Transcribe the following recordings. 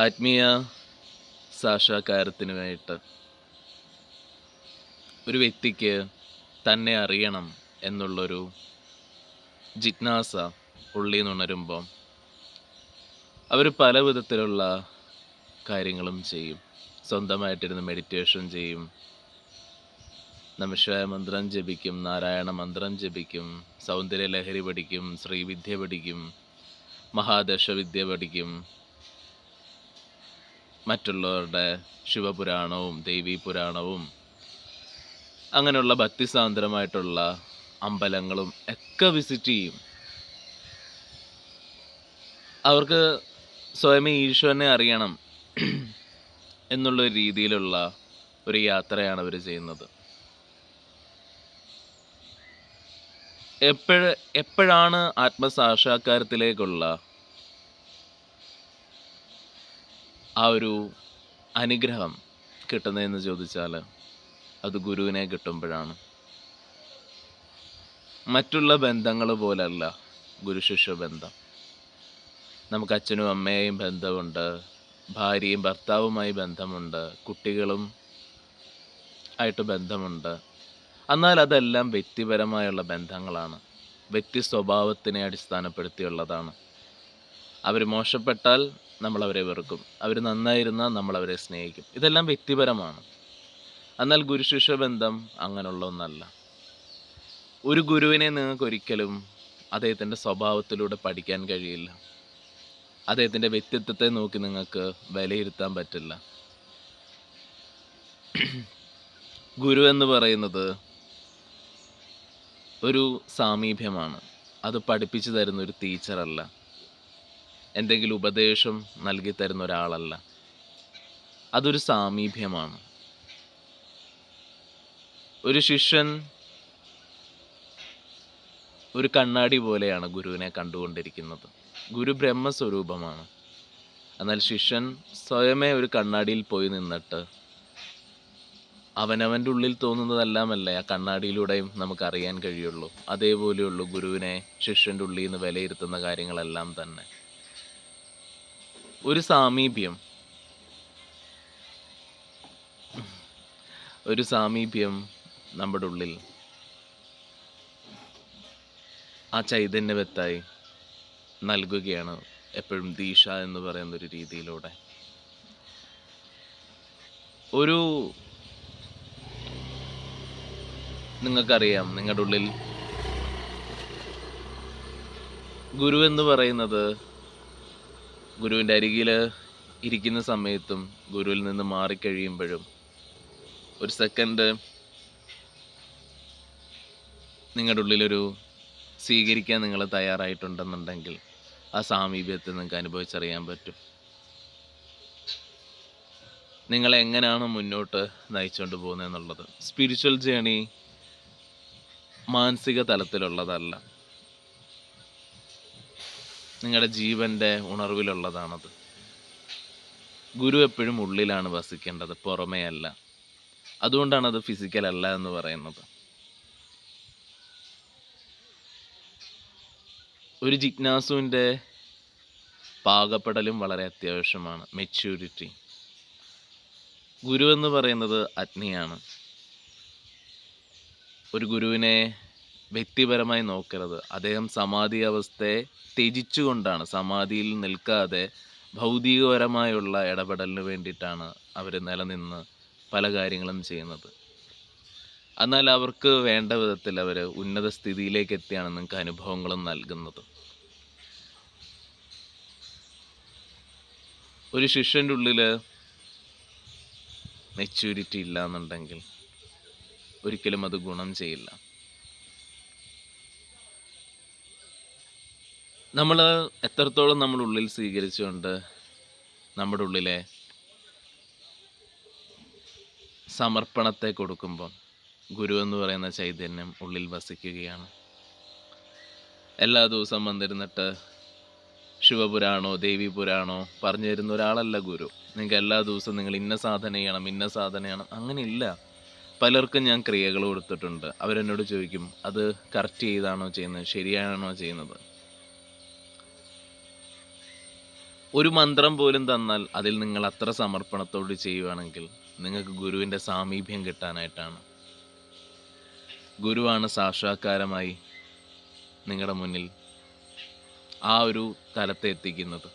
ആത്മീയ സാക്ഷാത്കാരത്തിനുമായിട്ട് ഒരു വ്യക്തിക്ക് തന്നെ അറിയണം എന്നുള്ളൊരു ജിജ്ഞാസ ഉള്ളിൽ നിന്നുണരുമ്പം അവർ പല വിധത്തിലുള്ള കാര്യങ്ങളും ചെയ്യും. സ്വന്തമായിട്ടിരുന്ന് മെഡിറ്റേഷൻ ചെയ്യും. നമശിവായ മന്ത്രം ജപിക്കും നാരായണ മന്ത്രം ജപിക്കും സൗന്ദര്യ ലഹരി പഠിക്കും ശ്രീവിദ്യ പഠിക്കും മഹാദശവിദ്യ പഠിക്കും. മറ്റുള്ളവരുടെ ശിവപുരാണവും ദേവീ പുരാണവും അങ്ങനെയുള്ള ഭക്തിസാന്ദ്രമായിട്ടുള്ള അമ്പലങ്ങളും ഒക്കെ വിസിറ്റ് ചെയ്യും. അവർക്ക് സ്വയം ഈശ്വരനെ അറിയണം എന്നുള്ള രീതിയിലുള്ള ഒരു യാത്രയാണ് അവർ ചെയ്യുന്നത്. എപ്പോഴ എപ്പോഴാണ് ആത്മസാക്ഷാത്കാരത്തിലേക്കുള്ള ആ ഒരു അനുഗ്രഹം കിട്ടുന്നതെന്ന് ചോദിച്ചാൽ അത് ഗുരുവിനെ കിട്ടുമ്പോഴാണ്. മറ്റുള്ള ബന്ധങ്ങൾ പോലല്ല ഗുരുശിഷ്യ ബന്ധം. നമുക്ക് അച്ഛനും അമ്മയെയും ബന്ധമുണ്ട് ഭാര്യയും ഭർത്താവുമായി ബന്ധമുണ്ട് കുട്ടികളും ആയിട്ട് ബന്ധമുണ്ട്. എന്നാൽ അതെല്ലാം വ്യക്തിപരമായുള്ള ബന്ധങ്ങളാണ്. വ്യക്തി സ്വഭാവത്തിനെ അടിസ്ഥാനപ്പെടുത്തിയുള്ളതാണ്. അവർ മോശപ്പെട്ടാൽ നമ്മൾ അവരെ വെറുക്കും. അവർ നന്നായിരുന്നാൽ നമ്മൾ അവരെ സ്നേഹിക്കും. ഇതെല്ലാം വ്യക്തിപരമാണ്. എന്നാൽ ഗുരുശിഷ്യ ബന്ധം അങ്ങനെയുള്ള ഒന്നല്ല. ഒരു ഗുരുവിനെ നിങ്ങൾക്ക് ഒരിക്കലും അദ്ദേഹത്തിന്റെ സ്വഭാവത്തിലൂടെ പഠിക്കാൻ കഴിയില്ല. അദ്ദേഹത്തിന്റെ വ്യക്തിത്വത്തെ നോക്കി നിങ്ങൾക്ക് വിലയിരുത്താൻ പറ്റില്ല. ഗുരു എന്ന് പറയുന്നത് ഒരു സാമീപ്യമാണ്. അത് പഠിപ്പിച്ചു തരുന്ന ഒരു ടീച്ചറല്ല. എന്തെങ്കിലും ഉപദേശം നൽകി തരുന്ന ഒരാളല്ല. അതൊരു സാമീപ്യമാണ്. ഒരു ശിഷ്യൻ ഒരു കണ്ണാടി പോലെയാണ് ഗുരുവിനെ കണ്ടുകൊണ്ടിരിക്കുന്നത്. ഗുരു ബ്രഹ്മസ്വരൂപമാണ്. എന്നാൽ ശിഷ്യൻ സ്വയമേ ഒരു കണ്ണാടിയിൽ പോയി നിന്നിട്ട് അവനവന്റെ ഉള്ളിൽ തോന്നുന്നതെല്ലാമല്ലേ ആ കണ്ണാടിയിലൂടെയും നമുക്കറിയാൻ കഴിയുള്ളൂ. അതേപോലെയുള്ളൂ ഗുരുവിനെ ശിഷ്യന്റെ ഉള്ളിൽ നിന്ന് വിലയിരുത്തുന്ന കാര്യങ്ങളെല്ലാം തന്നെ. ഒരു സാമീപ്യം. ഒരു സാമീപ്യം നമ്മുടെ ഉള്ളിൽ. ആ ചൈതന്യവത്തായി നൽകുകയാണ് എപ്പോഴും ദീഷ എന്ന് പറയുന്ന ഒരു രീതിയിലൂടെ. ഒരു നിങ്ങൾക്കറിയാം നിങ്ങളുടെ ഉള്ളിൽ ഗുരു എന്ന് പറയുന്നത് ഗുരുവിന്റെ അരികിൽ ഇരിക്കുന്ന സമയത്തും ഗുരുവിൽ നിന്ന് മാറിക്കഴിയുമ്പോഴും ഒരു സെക്കൻഡ് നിങ്ങളുടെ ഉള്ളിലൊരു സ്വീകരിക്കാൻ നിങ്ങൾ തയ്യാറായിട്ടുണ്ടെന്നുണ്ടെങ്കിൽ ആ സാമീപ്യത്തെ നിങ്ങൾക്ക് അനുഭവിച്ചറിയാൻ പറ്റും. നിങ്ങൾ എങ്ങനെയാണ് മുന്നോട്ട് നയിച്ചുകൊണ്ട് പോകുന്നത് എന്നുള്ളത്. സ്പിരിച്വൽ ജേണി മാനസിക തലത്തിലുള്ളതല്ല. നിങ്ങളുടെ ജീവന്റെ ഉണർവിലുള്ളതാണത്. ഗുരു എപ്പോഴും ഉള്ളിലാണ് വസിക്കേണ്ടത് പുറമേ അല്ല. അതുകൊണ്ടാണ് അത് ഫിസിക്കൽ അല്ല എന്ന് പറയുന്നത്. ഒരു ജിജ്ഞാസുവിന്റെ പാകപ്പെടലും വളരെ അത്യാവശ്യമാണ് മെച്യൂരിറ്റി ഗുരു എന്ന് പറയുന്നത് അഗ്നിയാണ്. ഒരു ഗുരുവിനെ വ്യക്തിപരമായി നോക്കരുത്. അദ്ദേഹം സമാധി അവസ്ഥയെ ത്യജിച്ചുകൊണ്ടാണ് സമാധിയിൽ നിൽക്കാതെ ഭൗതികപരമായുള്ള ഇടപെടലിന് വേണ്ടിയിട്ടാണ് അവർ നിലനിന്ന് പല കാര്യങ്ങളും ചെയ്യുന്നത്. എന്നാൽ അവർക്ക് വേണ്ട വിധത്തിൽ അവർ ഉന്നത സ്ഥിതിയിലേക്ക് എത്തിയാണ് നിങ്ങൾക്ക് അനുഭവങ്ങളും നൽകുന്നത്. ഒരു ശിഷ്യന്റെ ഉള്ളിൽ മെച്യൂരിറ്റി ഇല്ല എന്നുണ്ടെങ്കിൽ ഒരിക്കലും അത് ഗുണം ചെയ്യില്ല. നമ്മൾ എത്രത്തോളം നമ്മുടെ ഉള്ളിൽ സ്വീകരിച്ചുകൊണ്ട് നമ്മുടെ ഉള്ളിലെ സമർപ്പണത്തെ കൊടുക്കുമ്പം ഗുരു എന്ന് പറയുന്ന ചൈതന്യം ഉള്ളിൽ വസിക്കുകയാണ്. എല്ലാ ദിവസവും വന്നിരുന്നിട്ട് ശിവപുരാണോ ദേവി പുരാണോ പറഞ്ഞു തരുന്ന ഒരാളല്ല ഗുരു. നിങ്ങൾക്ക് എല്ലാ ദിവസവും നിങ്ങൾ ഇന്ന സാധന ചെയ്യണം ഇന്ന സാധന ചെയ്യണം അങ്ങനെയില്ല. പലർക്കും ഞാൻ ക്രിയകൾ കൊടുത്തിട്ടുണ്ട്. അവരെന്നോട് ചോദിക്കും അത് കറക്റ്റ് ചെയ്താണോ ചെയ്യുന്നത്? ശരിയാണോ ചെയ്യുന്നത്? ഒരു മന്ത്രം പോലും തന്നാൽ അതിൽ നിങ്ങൾ അത്ര സമർപ്പണത്തോട് ചെയ്യുവാണെങ്കിൽ നിങ്ങൾക്ക് ഗുരുവിന്റെ സാമീപ്യം കിട്ടാനായിട്ടാണ്. ഗുരുവാണ് സാക്ഷാത്കാരമായി നിങ്ങളുടെ മുന്നിൽ ആ ഒരു തലത്തെ എത്തിക്കുന്നത്.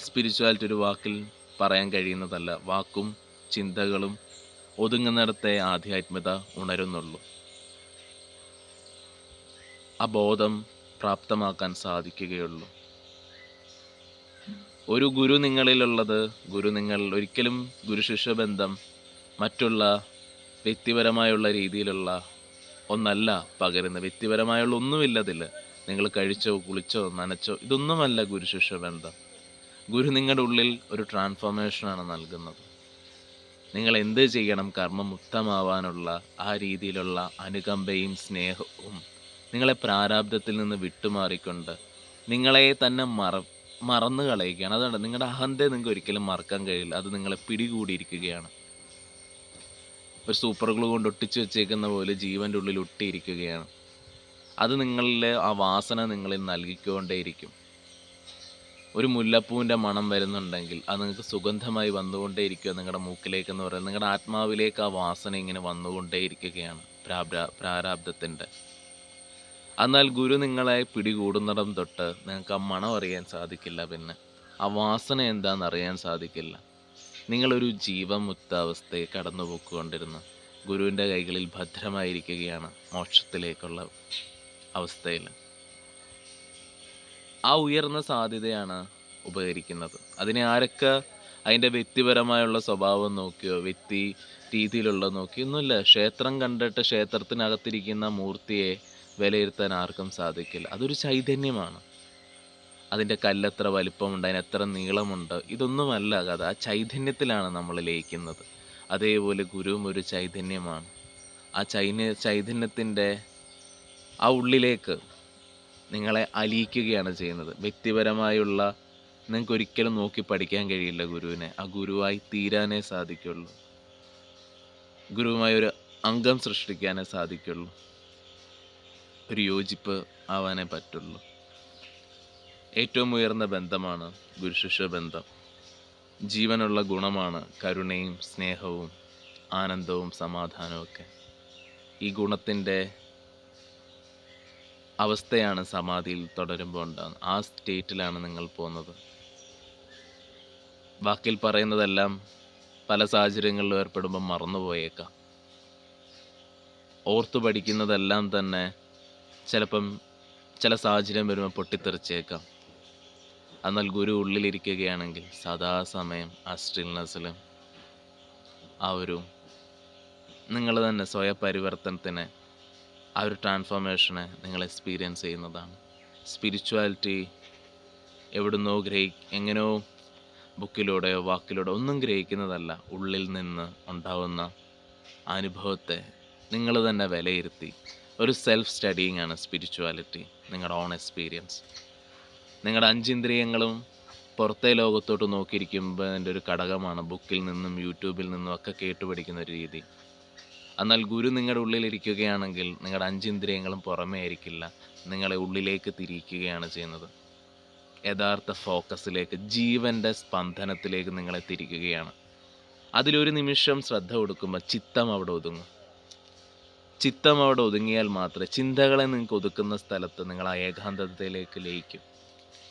സ്പിരിച്വാലിറ്റി ഒരു വാക്കിൽ പറയാൻ കഴിയുന്നതല്ല. വാക്കും ചിന്തകളും ഒതുങ്ങുന്നിടത്തെ ആധ്യാത്മികത ഉണരുന്നുള്ളൂ. ആ ബോധം പ്രാപ്തമാക്കാൻ സാധിക്കുകയുള്ളൂ. ഒരു ഗുരു നിങ്ങളിലുള്ളത് ഗുരു നിങ്ങൾ ഒരിക്കലും ഗുരു ശിഷ്യ ബന്ധം മറ്റുള്ള വ്യക്തിപരമായുള്ള രീതിയിലുള്ള ഒന്നല്ല പകരുന്നത് വ്യക്തിപരമായുള്ള ഒന്നുമില്ലതിൽ നിങ്ങൾ കഴിച്ചോ കുളിച്ചോ നനച്ചോ ഇതൊന്നുമല്ല ഗുരു ശിഷ്യ ബന്ധം. ഗുരു നിങ്ങളുടെ ഉള്ളിൽ ഒരു ട്രാൻസ്ഫോർമേഷനാണ് നൽകുന്നത്. നിങ്ങൾ എന്ത് ചെയ്യണം കർമ്മമുക്തമാവാനുള്ള ആ രീതിയിലുള്ള അനുകമ്പയും സ്നേഹവും നിങ്ങളെ പ്രാരാബ്ദത്തിൽ നിന്ന് വിട്ടുമാറിക്കൊണ്ട് നിങ്ങളെ തന്നെ മറ മറന്നു കളയുകയാണ്. അതാണ് നിങ്ങളുടെ അഹന്തയെ നിങ്ങൾക്ക് ഒരിക്കലും മറക്കാൻ കഴിയില്ല. അത് നിങ്ങളെ പിടികൂടിയിരിക്കുകയാണ്. ഒരു സൂപ്പർ ഗ്ലൂ കൊണ്ട് ഒട്ടിച്ചു വെച്ചേക്കുന്ന പോലെ ജീവന്റെ ഉള്ളിൽ ഒട്ടിയിരിക്കുകയാണ്. അത് നിങ്ങളിലെ ആ വാസന നിങ്ങളിൽ നൽകിക്കൊണ്ടേയിരിക്കും. ഒരു മുല്ലപ്പൂവിന്റെ മണം വരുന്നുണ്ടെങ്കിൽ അത് നിങ്ങൾക്ക് സുഗന്ധമായി വന്നുകൊണ്ടേയിരിക്കുക. നിങ്ങളുടെ മൂക്കിലേക്ക് എന്ന് പറയുന്നത് നിങ്ങളുടെ ആത്മാവിലേക്ക് ആ വാസന ഇങ്ങനെ വന്നുകൊണ്ടേയിരിക്കുകയാണ് പ്രാബ്ര പ്രാരാബ്ദത്തിന്റെ എന്നാൽ ഗുരു നിങ്ങളെ പിടികൂടുന്നിടം തൊട്ട് നിങ്ങൾക്ക് ആ മണം അറിയാൻ സാധിക്കില്ല പിന്നെ. ആ വാസന എന്താണെന്ന് അറിയാൻ സാധിക്കില്ല. നിങ്ങളൊരു ജീവമുക്ത അവസ്ഥയെ കടന്നു പോയിക്കൊണ്ടിരുന്നു ഗുരുവിന്റെ കൈകളിൽ ഭദ്രമായിരിക്കുകയാണ് മോക്ഷത്തിലേക്കുള്ള അവസ്ഥയിൽ. ആ ഉയർന്ന സാധ്യതയാണ് ഉപകരിക്കുന്നത്. അതിനെ ആരൊക്കെ അതിന്റെ വ്യക്തിപരമായുള്ള സ്വഭാവം നോക്കിയോ വ്യക്തി രീതിയിലുള്ള നോക്കിയോ ഒന്നുമില്ല. ക്ഷേത്രം കണ്ടിട്ട് ക്ഷേത്രത്തിനകത്തിരിക്കുന്ന മൂർത്തിയെ വിലയിരുത്താൻ ആർക്കും സാധിക്കില്ല. അതൊരു ചൈതന്യമാണ്. അതിന്റെ കല്ലെത്ര വലിപ്പമുണ്ട് അതിന് എത്ര നീളമുണ്ട് ഇതൊന്നുമല്ല കഥ. ആ ചൈതന്യത്തിലാണ് നമ്മൾ ലയിക്കുന്നത്. അതേപോലെ ഗുരുവും ഒരു ചൈതന്യമാണ്. ആ ചൈന്യ ചൈതന്യത്തിന്റെ ആ ഉള്ളിലേക്ക് നിങ്ങളെ അലിയിക്കുകയാണ് ചെയ്യുന്നത്. വ്യക്തിപരമായുള്ള നിങ്ങൾക്ക് ഒരിക്കലും നോക്കി പഠിക്കാൻ കഴിയില്ല ഗുരുവിനെ. ആ ഗുരുവായി തീരാനേ സാധിക്കുള്ളൂ. ഗുരുവുമായി ഒരു അംഗം സൃഷ്ടിക്കാനേ സാധിക്കുള്ളൂ. ഒരു യോജിപ്പ് ആവാനേ പറ്റുള്ളൂ. ഏറ്റവും ഉയർന്ന ബന്ധമാണ് ഗുരുശിഷ്യ ബന്ധം. ജീവനുള്ള ഗുണമാണ് കരുണയും സ്നേഹവും ആനന്ദവും സമാധാനവും ഒക്കെ. ഈ ഗുണത്തിന്റെ അവസ്ഥയാണ് സമാധിയിൽ തുടരുമ്പോൾ ഉണ്ടാകുന്നത് ആ സ്റ്റേറ്റിലാണ് നിങ്ങൾ പോകുന്നത്. വാക്കിൽ പറയുന്നതെല്ലാം പല സാഹചര്യങ്ങളിലും ഏർപ്പെടുമ്പോൾ മറന്നുപോയേക്കാം. ഓർത്തു പഠിക്കുന്നതെല്ലാം തന്നെ ചിലപ്പം ചില സാഹചര്യം വരുമ്പോൾ പൊട്ടിത്തെറിച്ചേക്കാം. എന്നാൽ ഗുരു ഉള്ളിലിരിക്കുകയാണെങ്കിൽ സദാസമയം ആ സ്റ്റിൽനെസ്സിലും ആ ഒരു നിങ്ങൾ തന്നെ സ്വയപരിവർത്തനത്തിന് ആ ഒരു ട്രാൻസ്ഫോർമേഷനെ നിങ്ങൾ എക്സ്പീരിയൻസ് ചെയ്യുന്നതാണ്. സ്പിരിച്വാലിറ്റി എവിടുന്നോ ഗ്രഹി എങ്ങനെയോ ബുക്കിലൂടെയോ വാക്കിലൂടെ ഒന്നും ഗ്രഹിക്കുന്നതല്ല ഉള്ളിൽ നിന്ന് ഉണ്ടാവുന്ന അനുഭവത്തെ നിങ്ങൾ തന്നെ വിലയിരുത്തി. ഒരു സെൽഫ് സ്റ്റഡിയിങ് ആണ് സ്പിരിച്വാലിറ്റി നിങ്ങളുടെ ഓൺ എക്സ്പീരിയൻസ് നിങ്ങളുടെ അഞ്ചിന്ദ്രിയങ്ങളും പുറത്തെ ലോകത്തോട്ട് നോക്കിയിരിക്കുമ്പോൾ ഒരു ഘടകമാണ് ബുക്കിൽ നിന്നും യൂട്യൂബിൽ നിന്നും ഒക്കെ കേട്ടു പഠിക്കുന്ന ഒരു രീതി. എന്നാൽ ഗുരു നിങ്ങളുടെ ഉള്ളിലിരിക്കുകയാണെങ്കിൽ നിങ്ങളുടെ അഞ്ചിന്ദ്രിയങ്ങളും പുറമേ ആയിരിക്കില്ല നിങ്ങളെ ഉള്ളിലേക്ക് തിരിക്കുകയാണ് ചെയ്യുന്നത്. യഥാർത്ഥ ഫോക്കസിലേക്ക് ജീവന്റെ സ്പന്ദനത്തിലേക്ക് നിങ്ങളെ തിരിക്കുകയാണ്. അതിലൊരു നിമിഷം ശ്രദ്ധ കൊടുക്കുമ്പോൾ ചിത്തം അവിടെ ഒതുങ്ങും. ചിത്തം അവിടെ ഒതുങ്ങിയാൽ മാത്രമേ ചിന്തകളെ നിങ്ങൾക്ക് ഒതുക്കുന്ന സ്ഥലത്ത് നിങ്ങൾ ആ ഏകാന്തതയിലേക്ക് ലയിക്കും.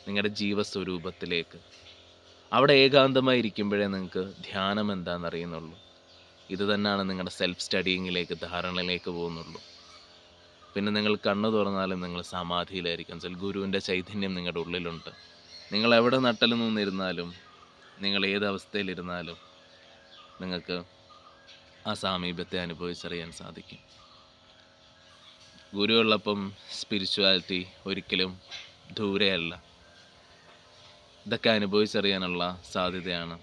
നിങ്ങളുടെ ജീവസ്വരൂപത്തിലേക്ക്. അവിടെ ഏകാന്തമായി ഇരിക്കുമ്പോഴേ നിങ്ങൾക്ക് ധ്യാനം എന്താണെന്ന് അറിയുന്നുള്ളൂ. ഇത് തന്നെയാണ് നിങ്ങളുടെ സെൽഫ് സ്റ്റഡിയിങ്ങിലേക്ക് ധാരണയിലേക്ക് പോകുന്നുള്ളൂ. പിന്നെ നിങ്ങൾ കണ്ണു തുറന്നാലും നിങ്ങൾ സമാധിയിലായിരിക്കും. ചില ഗുരുവിന്റെ ചൈതന്യം നിങ്ങളുടെ ഉള്ളിലുണ്ട്. നിങ്ങൾ എവിടെ നട്ടൽ നിന്നിരുന്നാലും നിങ്ങൾ ഏത് നിങ്ങൾക്ക് ആ സാമീപ്യത്തെ അനുഭവിച്ചറിയാൻ സാധിക്കും. ഗുരു ഉള്ളപ്പം സ്പിരിച്വാലിറ്റി ഒരിക്കലും ദൂരെയല്ല. ഇതൊക്കെ അനുഭവിച്ചറിയാനുള്ള സാധ്യതയാണ്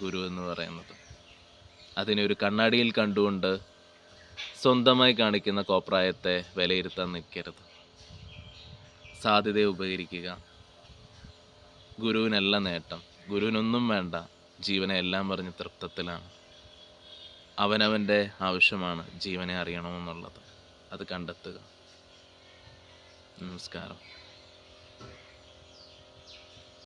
ഗുരു എന്ന് പറയുന്നത്. അതിനെ ഒരു കണ്ണാടിയിൽ കണ്ടുകൊണ്ട് സ്വന്തമായി കാണിക്കുന്ന കോപ്രായത്തെ വിലയിരുത്താൻ നിൽക്കരുത്. സാധ്യതയെ ഉപകരിക്കുക. ഗുരുവിനല്ല നേട്ടം. ഗുരുവിനൊന്നും വേണ്ട. ജീവനെ എല്ലാം പറഞ്ഞ് തൃപ്തത്തിലാണ്. അവനവന്റെ ആവശ്യമാണ് ജീവനെ അറിയണമെന്നുള്ളത്. അത് കണ്ടെത്തുക. നമസ്കാരം.